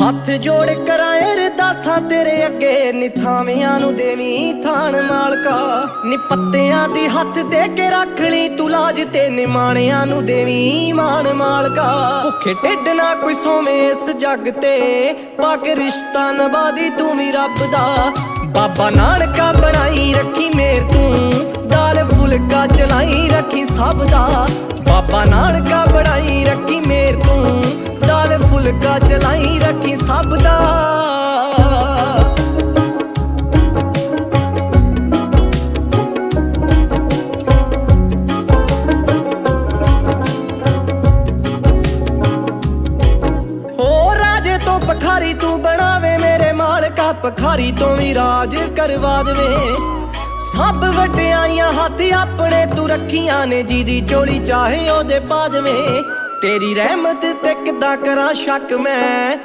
ਹੱਥ ਜੋੜ ਕਰਾਂ ਅਰਦਾਸਾਂ ਤੇਰੇ ਅੱਗੇ ਨਿਥਾਵਿਆਂ ਨੂੰ ਦੇਵੀਂ ਥਾਣ ਮਾਲਕਾ। ਨੀ ਪੱਤਿਆਂ ਦੀ ਹੱਥ ਦੇ ਕੇ ਰੱਖ ਲਈ ਤੂੰ ਲਾਜ ਤੇ ਨਿਮਾਣਿਆਂ ਨੂੰ ਦੇਵੀਂ ਮਾਣ ਮਾਲਕਾ। ਭੁੱਖੇ ਢਿੱਡ ਨਾ ਕੋਈ ਸੋਵੇਂ ਇਸ ਜੱਗ ਤੇ ਪਾ ਕੇ ਰਿਸ਼ਤਾ ਨਿਭਾਦੀ ਤੂੰ ਵੀ ਰੱਬ ਦਾ। ਬਾਬਾ ਨਾਨਕਾ ਬਣਾਈ ਰੱਖੀ ਮੇਰ ਤੂੰ, ਦਾਲ ਫੁਲਕਾ ਚਲਾਈ ਰੱਖੀ ਸਭ ਦਾ। ਬਾਬਾ ਨਾਨਕਾ ਬਣਾਈ ਰੱਖੀ ਮੇਰ ਤੂੰ, ਦਾਲ ਫੁਲਕਾ ਚਲਾਈ ਪਖਾਰੀ ਤੋਂ ਵੀ ਰਾਜ ਕਰਵਾ ਦੇਵੇ। ਸਭ ਵਡਿਆਈਆਂ ਹੱਥ ਆਪਣੇ ਤੂੰ ਰੱਖੀਆਂ ਨੇ, ਜਿਹਦੀ ਚੋਲੀ ਚਾਹੇ ਉਹਦੇ ਪਾ ਤੇਰੀ ਰਹਿਮਤ ਤੇ ਕਿੱਦਾਂ ਕਰਾਂ ਸ਼ੱਕ ਮੈਂ।